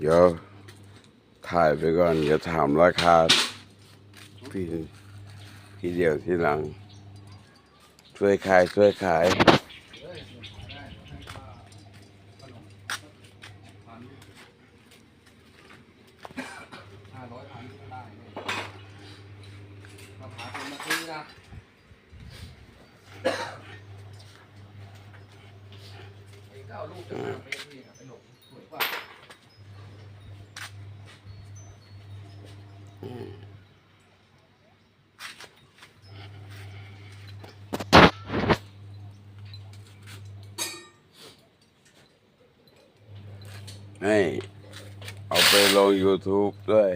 เดี๋ยวถ่ายไปก่อนเดี๋ยวถามราคาทีทีเดียวที่หลัง ช่วยขายช่วยขายเอนะไอ้เก้าลูกจะเมตรนี่ครับไปหลงสวยกว่า ให้เอาไปลง YouTube ด้วย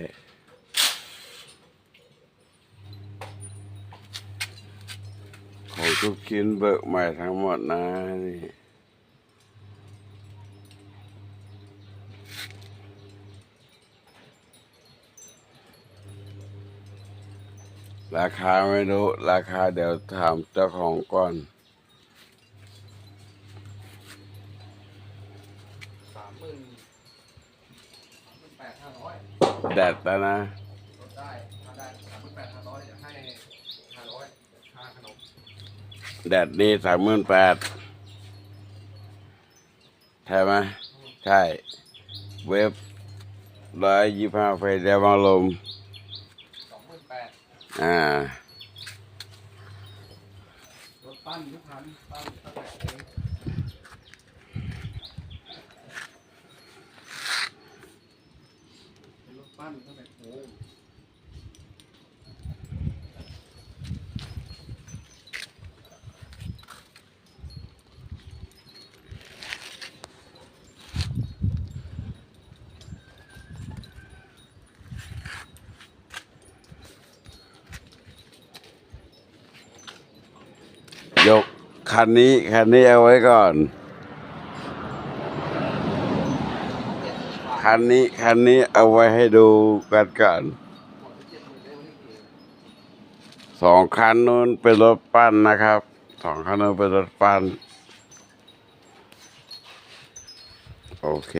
ของทุกชิ้นเบิกใหม่ทั้งหมดนะนี่ ราคาไม่รู้ ราคาเดี๋ยวถามเจ้าของก่อนสามหมื่นสามหมื่นแปดห้าร้อยแดดแล้วนะ ลดได้ถ้าได้สามหมื่นแปดห้าร้อยจะให้ห้าร้อยค่าขนมแดดนี่สามหมื่นแปดใช่ไหมใช่ เว็บร้อยยี่ห้าไฟแดงลม สองหมื่นแปด อ่า รถปั้นทุกคันปั้นตั้งแต่เองเป็นรถปั้นตั้งแต่โอ้ ยกคันนี้คันนี้เอาไว้ก่อน คันนี้คันนี้เอาไว้ให้ดูกันก่อนสองคันนู้นเป็นรถปั้นนะครับสองคันนู้นเป็นรถปั้นโอเค